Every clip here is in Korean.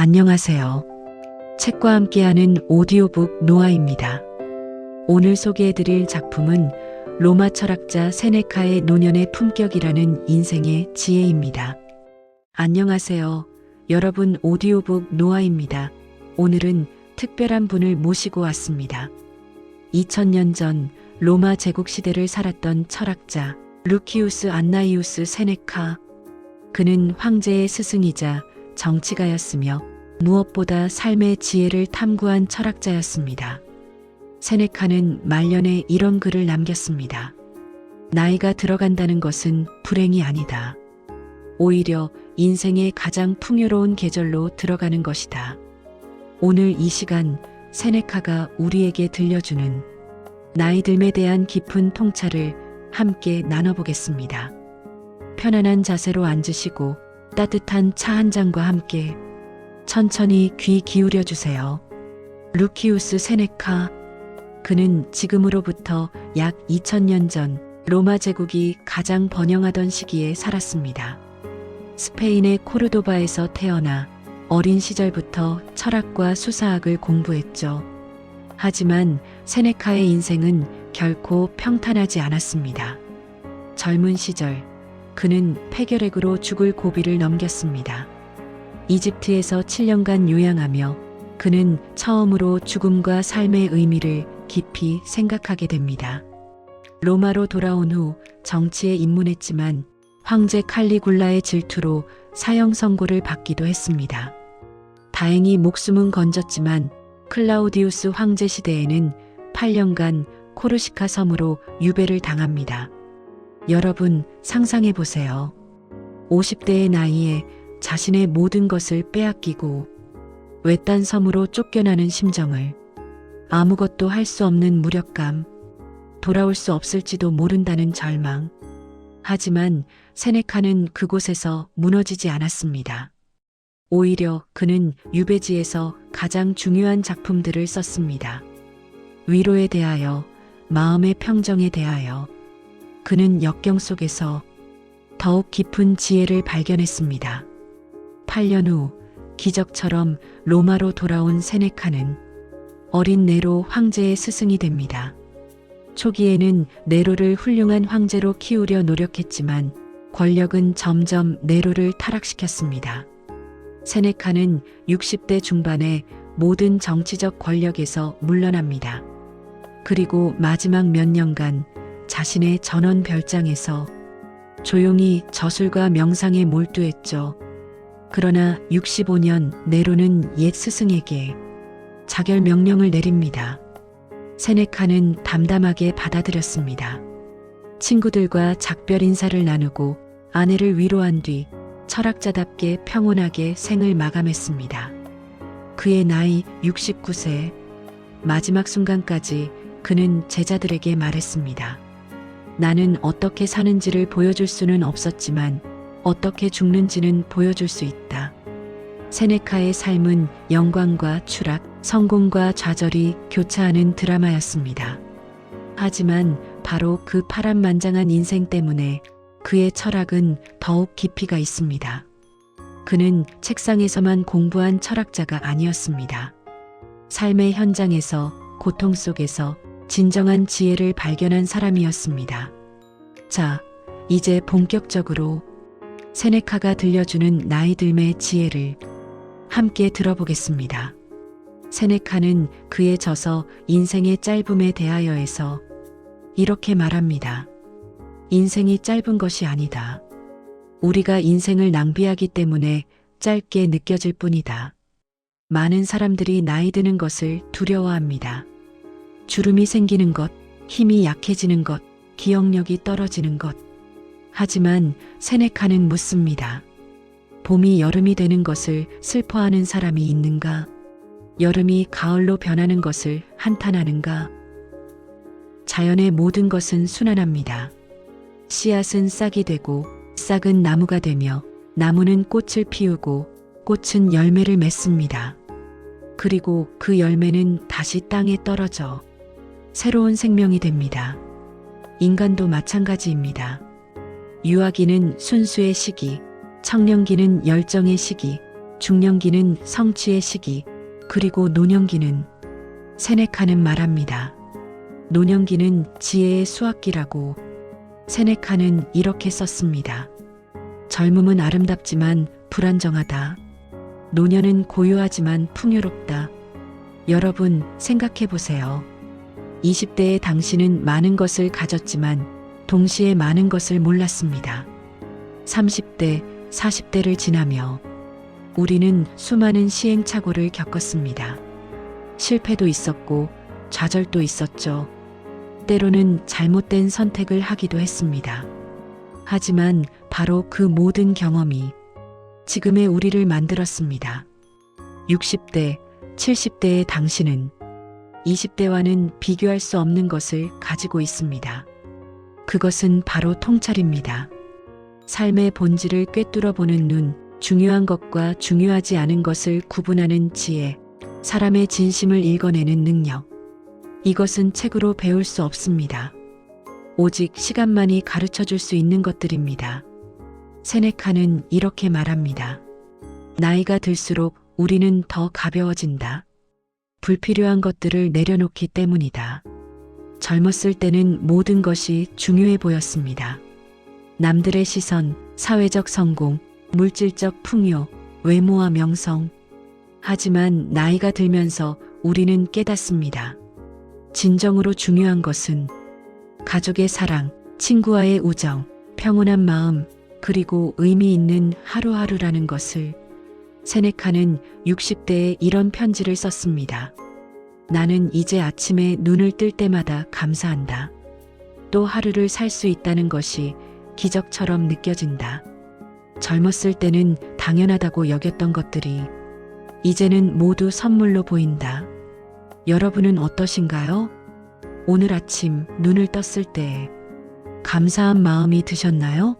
안녕하세요. 책과 함께하는 오디오북 노아입니다. 오늘 소개해드릴 작품은 로마 철학자 세네카의 노년의 품격이라는 인생의 지혜입니다. 안녕하세요. 여러분 오디오북 노아입니다. 오늘은 특별한 분을 모시고 왔습니다. 2000년 전 로마 제국 시대를 살았던 철학자 루키우스 안나이우스 세네카. 그는 황제의 스승이자 정치가였으며 무엇보다 삶의 지혜를 탐구한 철학자였습니다. 세네카는 말년에 이런 글을 남겼습니다. 나이가 들어간다는 것은 불행이 아니다. 오히려 인생의 가장 풍요로운 계절로 들어가는 것이다. 오늘 이 시간 세네카가 우리에게 들려주는 나이 듦에 대한 깊은 통찰을 함께 나눠보겠습니다. 편안한 자세로 앉으시고 따뜻한 차 한 잔과 함께 천천히 귀 기울여 주세요. 루키우스 세네카. 그는 지금으로부터 약 2000년 전 로마 제국이 가장 번영하던 시기에 살았습니다. 스페인의 코르도바에서 태어나 어린 시절부터 철학과 수사학을 공부했죠. 하지만 세네카의 인생은 결코 평탄하지 않았습니다. 젊은 시절 그는 폐결핵으로 죽을 고비를 넘겼습니다. 이집트에서 7년간 요양하며 그는 처음으로 죽음과 삶의 의미를 깊이 생각하게 됩니다. 로마로 돌아온 후 정치에 입문했지만 황제 칼리굴라의 질투로 사형 선고를 받기도 했습니다. 다행히 목숨은 건졌지만 클라우디우스 황제 시대에는 8년간 코르시카 섬으로 유배를 당합니다. 여러분 상상해 보세요. 50대의 나이에 자신의 모든 것을 빼앗기고 외딴 섬으로 쫓겨나는 심정을 아무것도 할 수 없는 무력감, 돌아올 수 없을지도 모른다는 절망. 하지만 세네카는 그곳에서 무너지지 않았습니다. 오히려 그는 유배지에서 가장 중요한 작품들을 썼습니다. 위로에 대하여, 마음의 평정에 대하여, 그는 역경 속에서 더욱 깊은 지혜를 발견했습니다. 8년 후 기적처럼 로마로 돌아온 세네카는 어린 네로 황제의 스승이 됩니다. 초기에는 네로를 훌륭한 황제로 키우려 노력했지만 권력은 점점 네로를 타락시켰습니다. 세네카는 60대 중반에 모든 정치적 권력에서 물러납니다. 그리고 마지막 몇 년간 자신의 전원 별장에서 조용히 저술과 명상에 몰두했죠. 그러나 65년 네로는 옛 스승에게 자결 명령을 내립니다. 세네카는 담담하게 받아들였습니다. 친구들과 작별 인사를 나누고 아내를 위로한 뒤 철학자답게 평온하게 생을 마감했습니다. 그의 나이 69세 마지막 순간까지 그는 제자들에게 말했습니다. 나는 어떻게 사는지를 보여줄 수는 없었지만 어떻게 죽는지는 보여줄 수 있다. 세네카의 삶은 영광과 추락, 성공과 좌절이 교차하는 드라마였습니다. 하지만 바로 그 파란만장한 인생 때문에 그의 철학은 더욱 깊이가 있습니다. 그는 책상에서만 공부한 철학자가 아니었습니다. 삶의 현장에서 고통 속에서 진정한 지혜를 발견한 사람이었습니다. 자, 이제 본격적으로 세네카가 들려주는 나이 들의 지혜를 함께 들어보겠습니다. 세네카는 그의 저서 인생의 짧음에 대하여에서 이렇게 말합니다. 인생이 짧은 것이 아니다. 우리가 인생을 낭비하기 때문에 짧게 느껴질 뿐이다. 많은 사람들이 나이 드는 것을 두려워합니다. 주름이 생기는 것, 힘이 약해지는 것, 기억력이 떨어지는 것. 하지만 세네카는 묻습니다. 봄이 여름이 되는 것을 슬퍼하는 사람이 있는가? 여름이 가을로 변하는 것을 한탄하는가? 자연의 모든 것은 순환합니다. 씨앗은 싹이 되고 싹은 나무가 되며 나무는 꽃을 피우고 꽃은 열매를 맺습니다. 그리고 그 열매는 다시 땅에 떨어져 새로운 생명이 됩니다. 인간도 마찬가지입니다. 유아기는 순수의 시기, 청년기는 열정의 시기, 중년기는 성취의 시기, 그리고 노년기는 세네카는 말합니다. 노년기는 지혜의 수학기라고 세네카는 이렇게 썼습니다. 젊음은 아름답지만 불안정하다. 노년은 고요하지만 풍요롭다. 여러분 생각해 보세요. 20대의 당신은 많은 것을 가졌지만 동시에 많은 것을 몰랐습니다. 30대, 40대를 지나며 우리는 수많은 시행착오를 겪었습니다. 실패도 있었고 좌절도 있었죠. 때로는 잘못된 선택을 하기도 했습니다. 하지만 바로 그 모든 경험이 지금의 우리를 만들었습니다. 60대, 70대의 당신은 20대와는 비교할 수 없는 것을 가지고 있습니다. 그것은 바로 통찰입니다. 삶의 본질을 꿰뚫어 보는 눈, 중요한 것과 중요하지 않은 것을 구분하는 지혜, 사람의 진심을 읽어내는 능력. 이것은 책으로 배울 수 없습니다. 오직 시간만이 가르쳐 줄 수 있는 것들입니다. 세네카는 이렇게 말합니다. 나이가 들수록 우리는 더 가벼워진다. 불필요한 것들을 내려놓기 때문이다. 젊었을 때는 모든 것이 중요해 보였습니다. 남들의 시선, 사회적 성공, 물질적 풍요, 외모와 명성. 하지만 나이가 들면서 우리는 깨닫습니다. 진정으로 중요한 것은 가족의 사랑, 친구와의 우정, 평온한 마음, 그리고 의미 있는 하루하루라는 것을 세네카는 60대에 이런 편지를 썼습니다. 나는 이제 아침에 눈을 뜰 때마다 감사한다. 또 하루를 살 수 있다는 것이 기적처럼 느껴진다. 젊었을 때는 당연하다고 여겼던 것들이 이제는 모두 선물로 보인다. 여러분은 어떠신가요? 오늘 아침 눈을 떴을 때 감사한 마음이 드셨나요?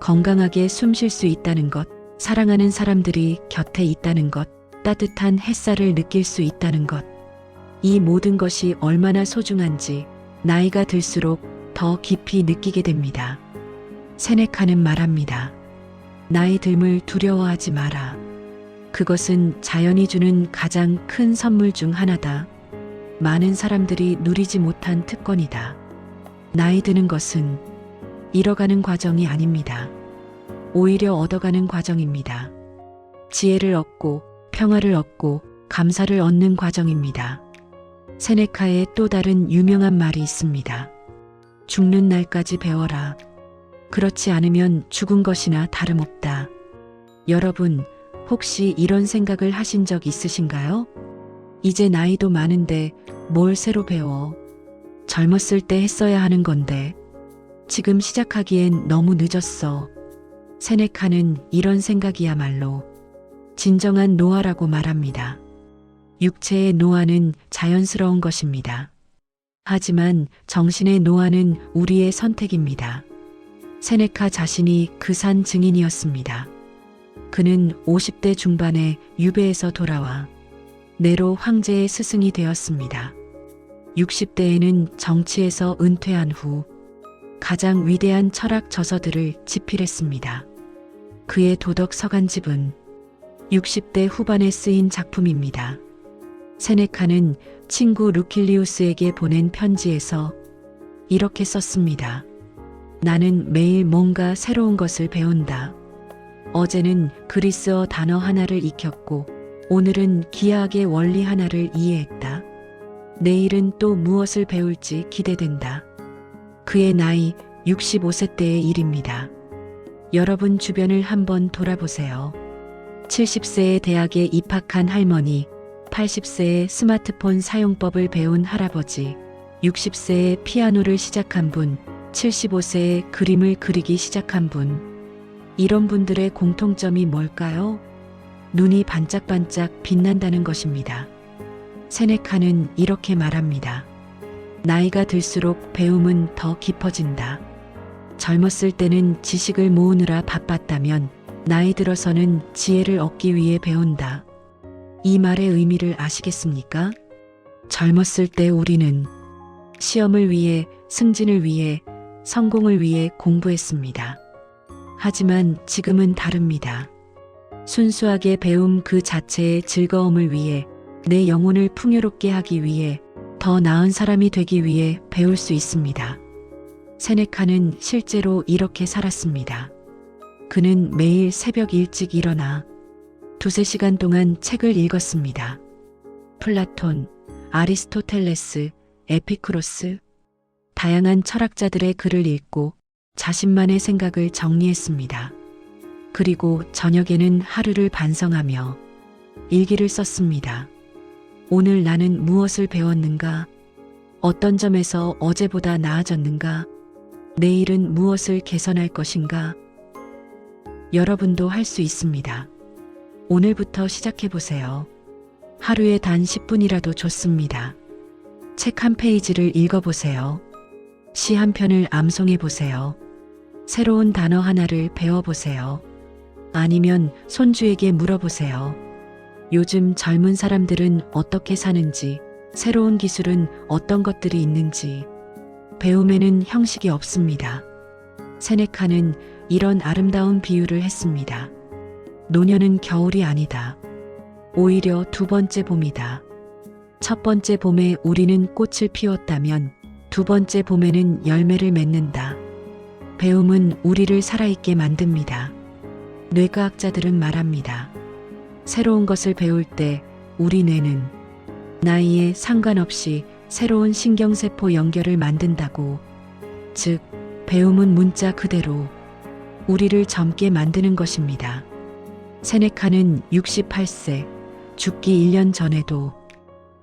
건강하게 숨 쉴 수 있다는 것, 사랑하는 사람들이 곁에 있다는 것, 따뜻한 햇살을 느낄 수 있다는 것. 이 모든 것이 얼마나 소중한지 나이가 들수록 더 깊이 느끼게 됩니다. 세네카는 말합니다. 나이 듦을 두려워하지 마라. 그것은 자연이 주는 가장 큰 선물 중 하나다. 많은 사람들이 누리지 못한 특권이다. 나이 드는 것은 잃어가는 과정이 아닙니다. 오히려 얻어가는 과정입니다. 지혜를 얻고 평화를 얻고 감사를 얻는 과정입니다. 세네카의 또 다른 유명한 말이 있습니다. 죽는 날까지 배워라. 그렇지 않으면 죽은 것이나 다름없다. 여러분, 혹시 이런 생각을 하신 적 있으신가요? 이제 나이도 많은데 뭘 새로 배워? 젊었을 때 했어야 하는 건데, 지금 시작하기엔 너무 늦었어. 세네카는 이런 생각이야말로 진정한 노화라고 말합니다. 육체의 노화는 자연스러운 것입니다. 하지만 정신의 노화는 우리의 선택입니다. 세네카 자신이 그 산 증인이었습니다. 그는 50대 중반에 유배에서 돌아와 네로 황제의 스승이 되었습니다. 60대에는 정치에서 은퇴한 후 가장 위대한 철학 저서들을 집필했습니다. 그의 도덕 서간집은 60대 후반에 쓰인 작품입니다. 세네카는 친구 루킬리우스에게 보낸 편지에서 이렇게 썼습니다. 나는 매일 뭔가 새로운 것을 배운다. 어제는 그리스어 단어 하나를 익혔고 오늘은 기하학의 원리 하나를 이해했다. 내일은 또 무엇을 배울지 기대된다. 그의 나이 65세 때의 일입니다. 여러분 주변을 한번 돌아보세요. 70세의 대학에 입학한 할머니, 80세에 스마트폰 사용법을 배운 할아버지, 60세에 피아노를 시작한 분, 75세에 그림을 그리기 시작한 분. 이런 분들의 공통점이 뭘까요? 눈이 반짝반짝 빛난다는 것입니다. 세네카는 이렇게 말합니다. 나이가 들수록 배움은 더 깊어진다. 젊었을 때는 지식을 모으느라 바빴다면 나이 들어서는 지혜를 얻기 위해 배운다. 이 말의 의미를 아시겠습니까? 젊었을 때 우리는 시험을 위해, 승진을 위해, 성공을 위해 공부했습니다. 하지만 지금은 다릅니다. 순수하게 배움 그 자체의 즐거움을 위해 내 영혼을 풍요롭게 하기 위해 더 나은 사람이 되기 위해 배울 수 있습니다. 세네카는 실제로 이렇게 살았습니다. 그는 매일 새벽 일찍 일어나 두세 시간 동안 책을 읽었습니다. 플라톤, 아리스토텔레스, 에피크로스, 다양한 철학자들의 글을 읽고 자신만의 생각을 정리했습니다. 그리고 저녁에는 하루를 반성하며 일기를 썼습니다. 오늘 나는 무엇을 배웠는가? 어떤 점에서 어제보다 나아졌는가? 내일은 무엇을 개선할 것인가? 여러분도 할 수 있습니다. 오늘부터 시작해 보세요. 하루에 단 10분이라도 좋습니다. 책 한 페이지를 읽어보세요. 시 한 편을 암송해 보세요. 새로운 단어 하나를 배워보세요. 아니면 손주에게 물어보세요. 요즘 젊은 사람들은 어떻게 사는지, 새로운 기술은 어떤 것들이 있는지, 배움에는 형식이 없습니다. 세네카는 이런 아름다운 비유를 했습니다. 노년은 겨울이 아니다. 오히려 두 번째 봄이다. 첫 번째 봄에 우리는 꽃을 피웠다면 두 번째 봄에는 열매를 맺는다. 배움은 우리를 살아있게 만듭니다. 뇌과학자들은 말합니다. 새로운 것을 배울 때 우리 뇌는 나이에 상관없이 새로운 신경세포 연결을 만든다고. 즉, 배움은 문자 그대로 우리를 젊게 만드는 것입니다. 세네카는 68세, 죽기 1년 전에도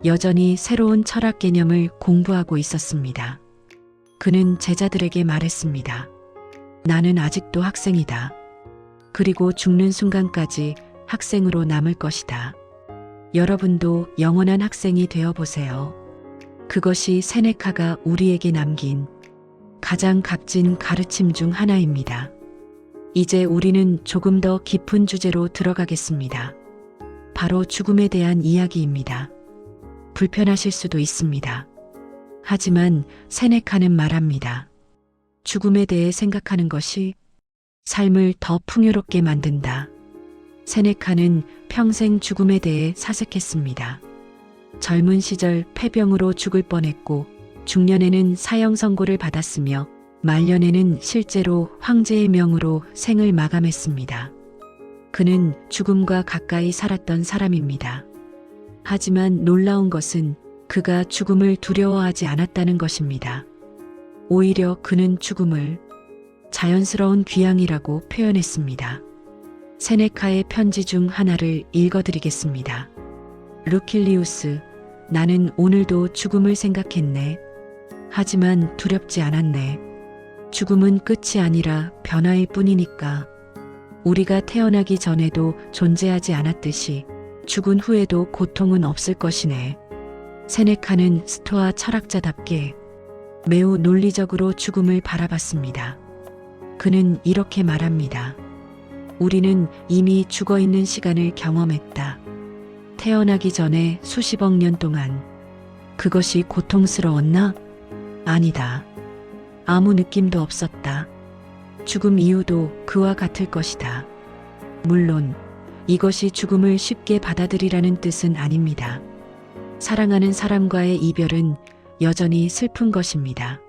여전히 새로운 철학 개념을 공부하고 있었습니다. 그는 제자들에게 말했습니다. 나는 아직도 학생이다. 그리고 죽는 순간까지 학생으로 남을 것이다. 여러분도 영원한 학생이 되어 보세요. 그것이 세네카가 우리에게 남긴 가장 값진 가르침 중 하나입니다. 이제 우리는 조금 더 깊은 주제로 들어가겠습니다. 바로 죽음에 대한 이야기입니다. 불편하실 수도 있습니다. 하지만 세네카는 말합니다. 죽음에 대해 생각하는 것이 삶을 더 풍요롭게 만든다. 세네카는 평생 죽음에 대해 사색했습니다. 젊은 시절 폐병으로 죽을 뻔했고 중년에는 사형 선고를 받았으며 말년에는 실제로 황제의 명으로 생을 마감했습니다. 그는 죽음과 가까이 살았던 사람입니다. 하지만 놀라운 것은 그가 죽음을 두려워하지 않았다는 것입니다. 오히려 그는 죽음을 자연스러운 귀향이라고 표현했습니다. 세네카의 편지 중 하나를 읽어드리겠습니다. 루킬리우스, 나는 오늘도 죽음을 생각했네. 하지만 두렵지 않았네. 죽음은 끝이 아니라 변화일 뿐이니까. 우리가 태어나기 전에도 존재하지 않았듯이 죽은 후에도 고통은 없을 것이네. 세네카는 스토아 철학자답게 매우 논리적으로 죽음을 바라봤습니다. 그는 이렇게 말합니다. 우리는 이미 죽어 있는 시간을 경험했다. 태어나기 전에 수십억 년 동안 그것이 고통스러웠나? 아니다. 아무 느낌도 없었다. 죽음 이후도 그와 같을 것이다. 물론 이것이 죽음을 쉽게 받아들이라는 뜻은 아닙니다. 사랑하는 사람과의 이별은 여전히 슬픈 것입니다.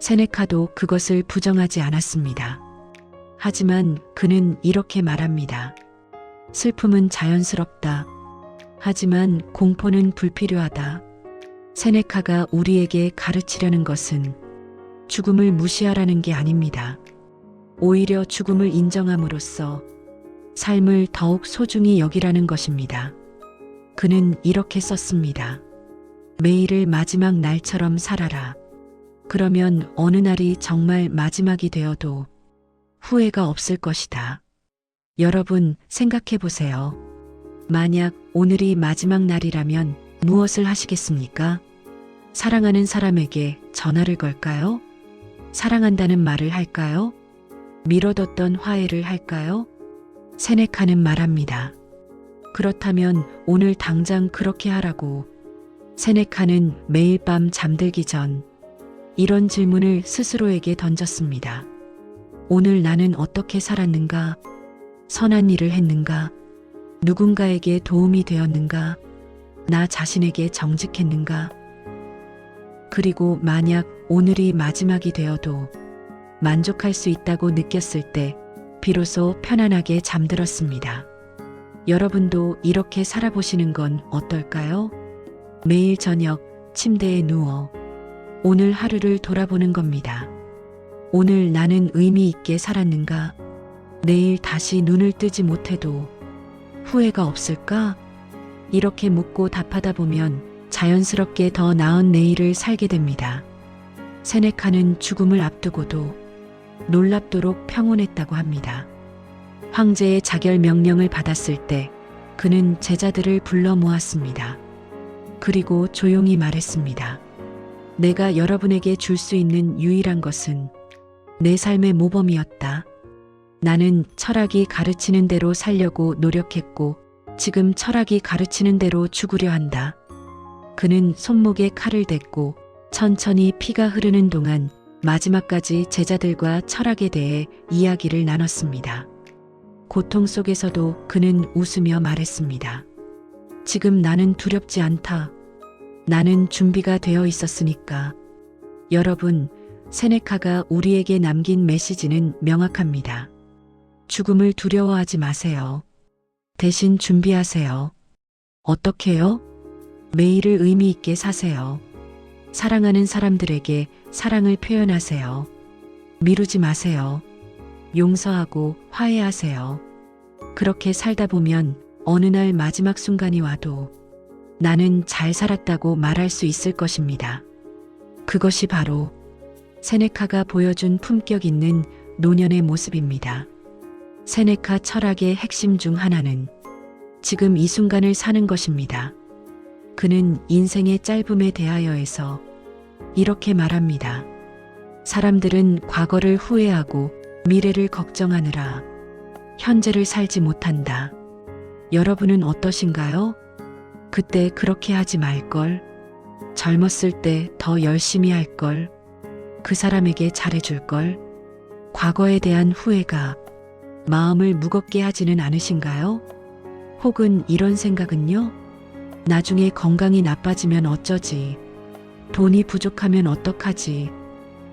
세네카도 그것을 부정하지 않았습니다. 하지만 그는 이렇게 말합니다. 슬픔은 자연스럽다. 하지만 공포는 불필요하다. 세네카가 우리에게 가르치려는 것은 죽음을 무시하라는 게 아닙니다. 오히려 죽음을 인정함으로써 삶을 더욱 소중히 여기라는 것입니다. 그는 이렇게 썼습니다. 매일을 마지막 날처럼 살아라. 그러면 어느 날이 정말 마지막이 되어도 후회가 없을 것이다. 여러분 생각해 보세요. 만약 오늘이 마지막 날이라면 무엇을 하시겠습니까? 사랑하는 사람에게 전화를 걸까요? 사랑한다는 말을 할까요? 미뤄뒀던 화해를 할까요? 세네카는 말합니다. 그렇다면 오늘 당장 그렇게 하라고. 세네카는 매일 밤 잠들기 전 이런 질문을 스스로에게 던졌습니다. 오늘 나는 어떻게 살았는가? 선한 일을 했는가? 누군가에게 도움이 되었는가? 나 자신에게 정직했는가? 그리고 만약 오늘이 마지막이 되어도 만족할 수 있다고 느꼈을 때 비로소 편안하게 잠들었습니다. 여러분도 이렇게 살아보시는 건 어떨까요? 매일 저녁 침대에 누워 오늘 하루를 돌아보는 겁니다. 오늘 나는 의미 있게 살았는가? 내일 다시 눈을 뜨지 못해도 후회가 없을까? 이렇게 묻고 답하다 보면 자연스럽게 더 나은 내일을 살게 됩니다. 세네카는 죽음을 앞두고도 놀랍도록 평온했다고 합니다. 황제의 자결 명령을 받았을 때 그는 제자들을 불러 모았습니다. 그리고 조용히 말했습니다. 내가 여러분에게 줄 수 있는 유일한 것은 내 삶의 모범이었다. 나는 철학이 가르치는 대로 살려고 노력했고 지금 철학이 가르치는 대로 죽으려 한다. 그는 손목에 칼을 댔고 천천히 피가 흐르는 동안 마지막까지 제자들과 철학에 대해 이야기를 나눴습니다. 고통 속에서도 그는 웃으며 말했습니다. 지금 나는 두렵지 않다. 나는 준비가 되어 있었으니까. 여러분, 세네카가 우리에게 남긴 메시지는 명확합니다. 죽음을 두려워하지 마세요. 대신 준비하세요. 어떻게요? 매일을 의미 있게 사세요. 사랑하는 사람들에게 사랑을 표현하세요. 미루지 마세요. 용서하고 화해하세요. 그렇게 살다 보면 어느 날 마지막 순간이 와도 나는 잘 살았다고 말할 수 있을 것입니다. 그것이 바로 세네카가 보여준 품격 있는 노년의 모습입니다. 세네카 철학의 핵심 중 하나는 지금 이 순간을 사는 것입니다. 그는 인생의 짧음에 대하여에서 이렇게 말합니다. 사람들은 과거를 후회하고 미래를 걱정하느라 현재를 살지 못한다. 여러분은 어떠신가요? 그때 그렇게 하지 말걸. 젊었을 때 더 열심히 할걸. 그 사람에게 잘해줄걸. 과거에 대한 후회가 마음을 무겁게 하지는 않으신가요? 혹은 이런 생각은요? 나중에 건강이 나빠지면 어쩌지? 돈이 부족하면 어떡하지?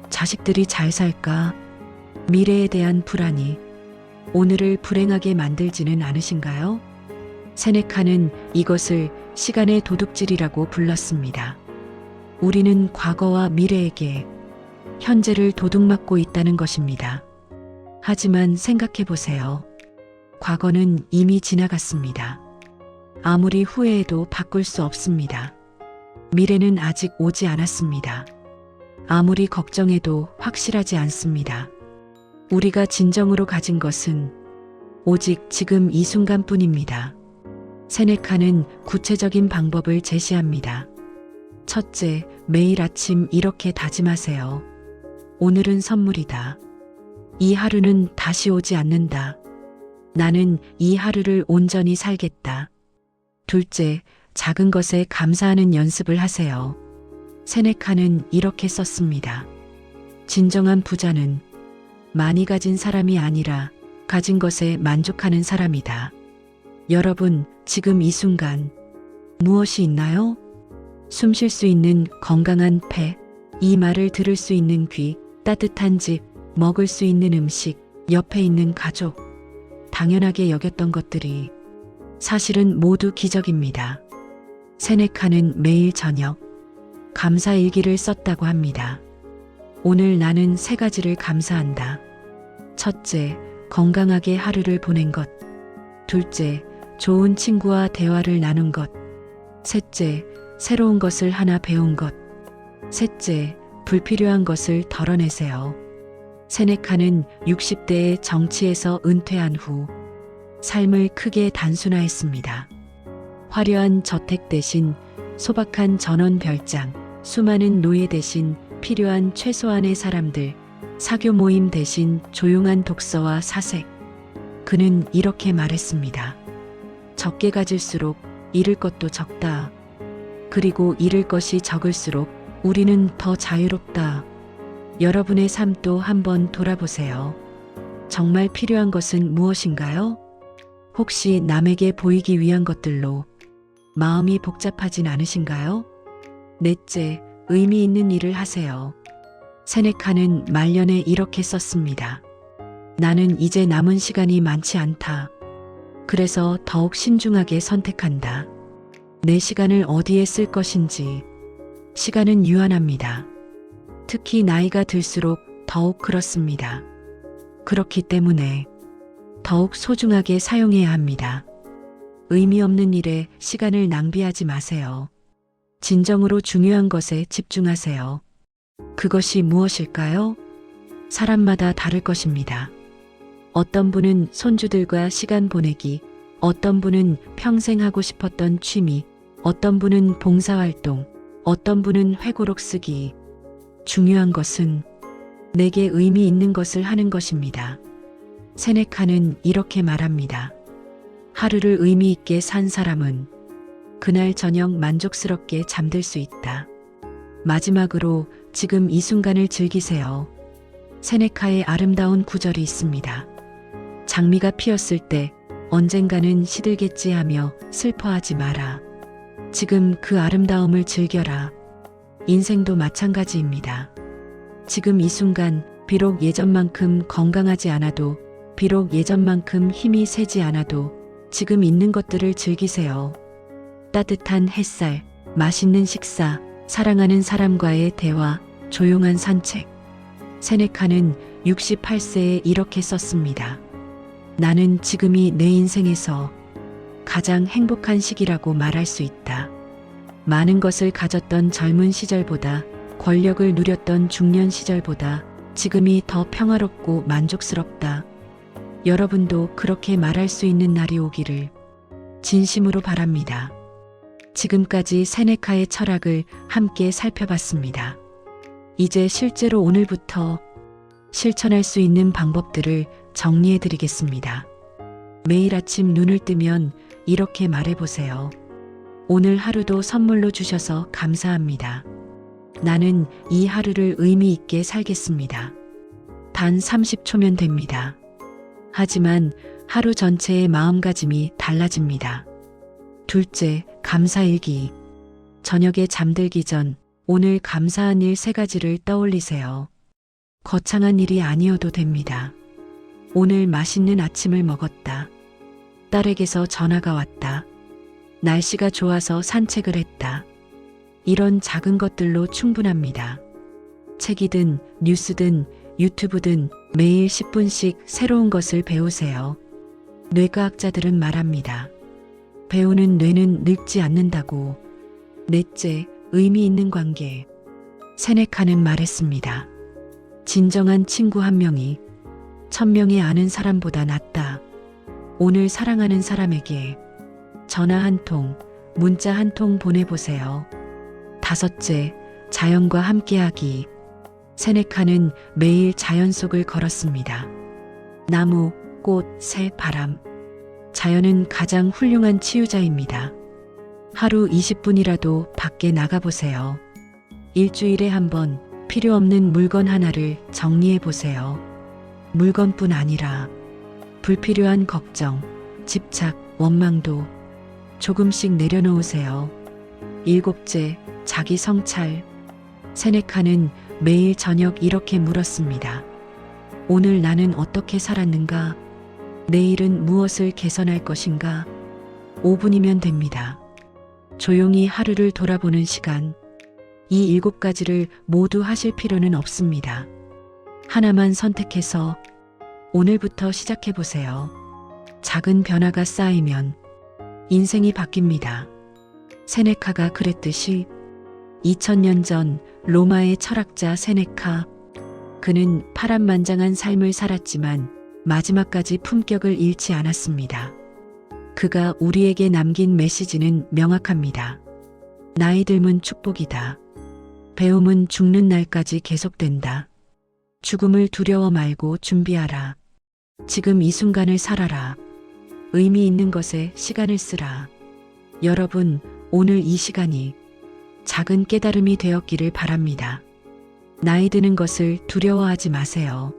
자식들이 잘 살까? 미래에 대한 불안이 오늘을 불행하게 만들지는 않으신가요? 세네카는 이것을 시간의 도둑질이라고 불렀습니다. 우리는 과거와 미래에게 현재를 도둑맞고 있다는 것입니다. 하지만 생각해 보세요. 과거는 이미 지나갔습니다. 아무리 후회해도 바꿀 수 없습니다. 미래는 아직 오지 않았습니다. 아무리 걱정해도 확실하지 않습니다. 우리가 진정으로 가진 것은 오직 지금 이 순간 뿐입니다. 세네카는 구체적인 방법을 제시합니다. 첫째, 매일 아침 이렇게 다짐하세요. 오늘은 선물이다. 이 하루는 다시 오지 않는다. 나는 이 하루를 온전히 살겠다. 둘째, 작은 것에 감사하는 연습을 하세요. 세네카는 이렇게 썼습니다. 진정한 부자는 많이 가진 사람이 아니라 가진 것에 만족하는 사람이다. 여러분, 지금 이 순간 무엇이 있나요? 숨 쉴 수 있는 건강한 폐, 이 말을 들을 수 있는 귀, 따뜻한 집, 먹을 수 있는 음식, 옆에 있는 가족. 당연하게 여겼던 것들이 사실은 모두 기적입니다. 세네카는 매일 저녁 감사 일기를 썼다고 합니다. 오늘 나는 세 가지를 감사한다. 첫째, 건강하게 하루를 보낸 것. 둘째, 좋은 친구와 대화를 나눈 것. 셋째, 새로운 것을 하나 배운 것. 셋째, 불필요한 것을 덜어내세요. 세네카는 60대의 정치에서 은퇴한 후 삶을 크게 단순화했습니다. 화려한 저택 대신 소박한 전원 별장, 수많은 노예 대신 필요한 최소한의 사람들, 사교 모임 대신 조용한 독서와 사색. 그는 이렇게 말했습니다. 적게 가질수록 잃을 것도 적다. 그리고 잃을 것이 적을수록 우리는 더 자유롭다. 여러분의 삶도 한번 돌아보세요. 정말 필요한 것은 무엇인가요? 혹시 남에게 보이기 위한 것들로 마음이 복잡하진 않으신가요? 넷째, 의미 있는 일을 하세요. 세네카는 말년에 이렇게 썼습니다. 나는 이제 남은 시간이 많지 않다. 그래서 더욱 신중하게 선택한다. 내 시간을 어디에 쓸 것인지. 시간은 유한합니다. 특히 나이가 들수록 더욱 그렇습니다. 그렇기 때문에 더욱 소중하게 사용해야 합니다. 의미 없는 일에 시간을 낭비하지 마세요. 진정으로 중요한 것에 집중하세요. 그것이 무엇일까요? 사람마다 다를 것입니다. 어떤 분은 손주들과 시간 보내기, 어떤 분은 평생 하고 싶었던 취미, 어떤 분은 봉사활동, 어떤 분은 회고록 쓰기. 중요한 것은 내게 의미 있는 것을 하는 것입니다. 세네카는 이렇게 말합니다. 하루를 의미 있게 산 사람은 그날 저녁 만족스럽게 잠들 수 있다. 마지막으로 지금 이 순간을 즐기세요. 세네카의 아름다운 구절이 있습니다. 장미가 피었을 때 언젠가는 시들겠지 하며 슬퍼하지 마라. 지금 그 아름다움을 즐겨라. 인생도 마찬가지입니다. 지금 이 순간 비록 예전만큼 건강하지 않아도 비록 예전만큼 힘이 세지 않아도 지금 있는 것들을 즐기세요. 따뜻한 햇살, 맛있는 식사, 사랑하는 사람과의 대화, 조용한 산책. 세네카는 68세에 이렇게 썼습니다. 나는 지금이 내 인생에서 가장 행복한 시기라고 말할 수 있다. 많은 것을 가졌던 젊은 시절보다 권력을 누렸던 중년 시절보다 지금이 더 평화롭고 만족스럽다. 여러분도 그렇게 말할 수 있는 날이 오기를 진심으로 바랍니다. 지금까지 세네카의 철학을 함께 살펴봤습니다. 이제 실제로 오늘부터 실천할 수 있는 방법들을 정리해 드리겠습니다. 매일 아침 눈을 뜨면 이렇게 말해 보세요. 오늘 하루도 선물로 주셔서 감사합니다. 나는 이 하루를 의미 있게 살겠습니다. 단 30초면 됩니다. 하지만 하루 전체의 마음가짐이 달라집니다. 둘째, 감사일기. 저녁에 잠들기 전 오늘 감사한 일 세 가지를 떠올리세요. 거창한 일이 아니어도 됩니다. 오늘 맛있는 아침을 먹었다. 딸에게서 전화가 왔다. 날씨가 좋아서 산책을 했다. 이런 작은 것들로 충분합니다. 책이든 뉴스든 유튜브든 매일 10분씩 새로운 것을 배우세요. 뇌과학자들은 말합니다. 배우는 뇌는 늙지 않는다고. 넷째, 의미 있는 관계. 세네카는 말했습니다. 진정한 친구 한 명이 천 명이 아는 사람보다 낫다. 오늘 사랑하는 사람에게 전화 한 통, 문자 한 통 보내보세요. 다섯째, 자연과 함께하기. 세네카는 매일 자연 속을 걸었습니다. 나무, 꽃, 새, 바람. 자연은 가장 훌륭한 치유자입니다. 하루 20분이라도 밖에 나가보세요. 일주일에 한 번 필요 없는 물건 하나를 정리해 보세요. 물건뿐 아니라 불필요한 걱정, 집착, 원망도 조금씩 내려놓으세요. 일곱째, 자기 성찰. 세네카는 매일 저녁 이렇게 물었습니다. 오늘 나는 어떻게 살았는가? 내일은 무엇을 개선할 것인가? 5분이면 됩니다. 조용히 하루를 돌아보는 시간. 이 일곱 가지를 모두 하실 필요는 없습니다. 하나만 선택해서 오늘부터 시작해 보세요. 작은 변화가 쌓이면 인생이 바뀝니다. 세네카가 그랬듯이 2000년 전 로마의 철학자 세네카 그는 파란만장한 삶을 살았지만 마지막까지 품격을 잃지 않았습니다. 그가 우리에게 남긴 메시지는 명확합니다. 나이 들면 축복이다. 배움은 죽는 날까지 계속된다. 죽음을 두려워 말고 준비하라. 지금 이 순간을 살아라. 의미 있는 것에 시간을 쓰라. 여러분, 오늘 이 시간이 작은 깨달음이 되었기를 바랍니다. 나이 드는 것을 두려워하지 마세요.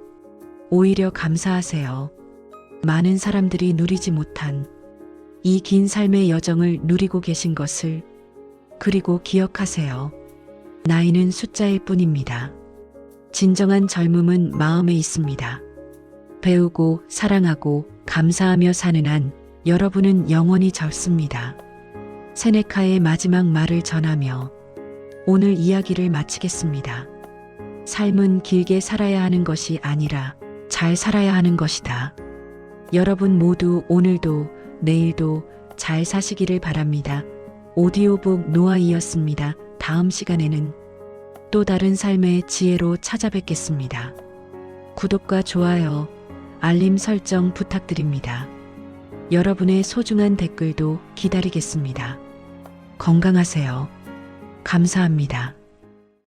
오히려 감사하세요. 많은 사람들이 누리지 못한 이 긴 삶의 여정을 누리고 계신 것을 그리고 기억하세요. 나이는 숫자일 뿐입니다. 진정한 젊음은 마음에 있습니다. 배우고 사랑하고 감사하며 사는 한 여러분은 영원히 젊습니다. 세네카의 마지막 말을 전하며 오늘 이야기를 마치겠습니다. 삶은 길게 살아야 하는 것이 아니라 잘 살아야 하는 것이다. 여러분 모두 오늘도 내일도 잘 사시기를 바랍니다. 오디오북 노아이였습니다. 다음 시간에는 또 다른 삶의 지혜로 찾아뵙겠습니다. 구독과 좋아요, 알림 설정 부탁드립니다. 여러분의 소중한 댓글도 기다리겠습니다. 건강하세요. 감사합니다.